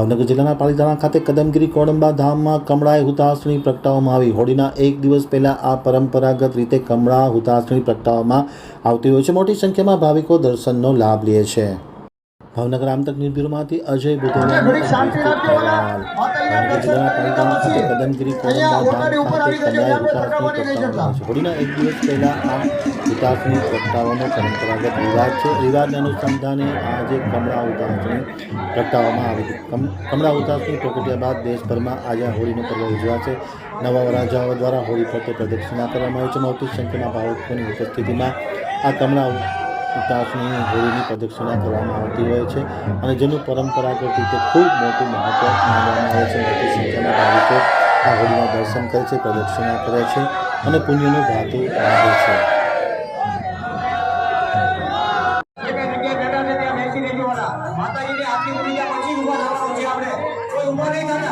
ભાવનગર જિલ્લાના પાલીતાણા ખાતે કદમગીરી કોડંબા ધામમાં કમળાએ હુતાસણી પ્રગટાવવામાં આવી. હોળીના એક દિવસ પહેલાં આ પરંપરાગત રીતે કમળા હુતાસણી પ્રગટાવવામાં આવતી હોય છે. મોટી સંખ્યામાં ભાવિકો દર્શનનો લાભ લે છે. ભાવનગર આમતક અજય જિલ્લાના પાલીતાણા ખાતે કદમગીરી હોળીના એક દિવસ પહેલા આ વિકાસની પ્રગટાવવાનો પરંપરાગત રિવાજ છે. રિવાજને અનુસંધાને આજે કમળા હુતાસણી પ્રગટાવવામાં આવી હતી. કમ- કમળા હુતાસણી પ્રગટ્યા બાદ દેશભરમાં આજે હોળીનો પર્વ ઉજવાશે નવા રાજાઓ દ્વારા હોળી પ્રત્યે પ્રદક્ષિણા કરવામાં આવી છે. મોટી સંખ્યામાં ભાવકોની ઉપસ્થિતિમાં આ કમળા ઉતાસણી હોળીની પ્રદક્ષિણા કરવામાં આવતી હોય છે અને જેનું પરંપરાગત રીતે ખૂબ મોટું મહત્વ માનવામાં આવે છે મોટી સંખ્યામાં ભાવિકો આ હોળીના દર્શન કરે છે, પ્રદક્ષિણા કરે છે અને પુણ્યનું ભાતું બાંધે છે માતાજીને કઈ પૂજા પછી ઊભા થવાનું છે આપણે. કોઈ ઊભા નહીં થતા.